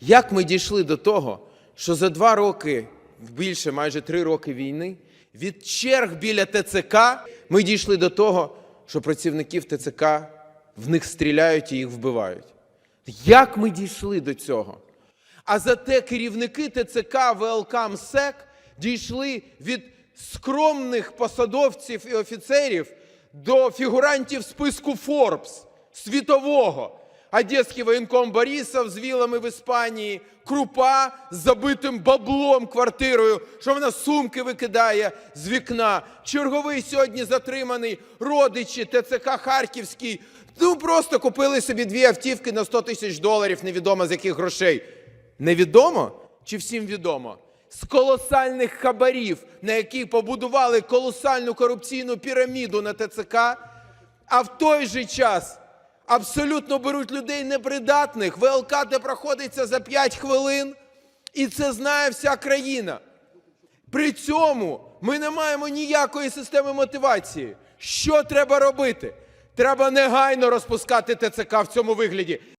Як ми дійшли до того, що за два роки, більше майже три роки війни, від черг біля ТЦК ми дійшли до того, що працівників ТЦК в них стріляють і їх вбивають. Як ми дійшли до цього? А зате керівники ТЦК ВЛК МСЕК дійшли від скромних посадовців і офіцерів до фігурантів списку Forbes світового. Одеський воєнком Борисов з вілами в Іспанії, крупа з забитим баблом квартирою, що вона сумки викидає з вікна. Черговий сьогодні затриманий родичі ТЦК Харківський. Ну просто купили собі дві автівки на 100 тисяч доларів, невідомо з яких грошей. Невідомо чи всім відомо? З колосальних хабарів, на яких побудували колосальну корупційну піраміду на ТЦК, а в той же час абсолютно беруть людей непридатних, ВЛК, де проходиться за 5 хвилин, і це знає вся країна. При цьому ми не маємо ніякої системи мотивації. Що треба робити? Треба негайно розпускати ТЦК в цьому вигляді.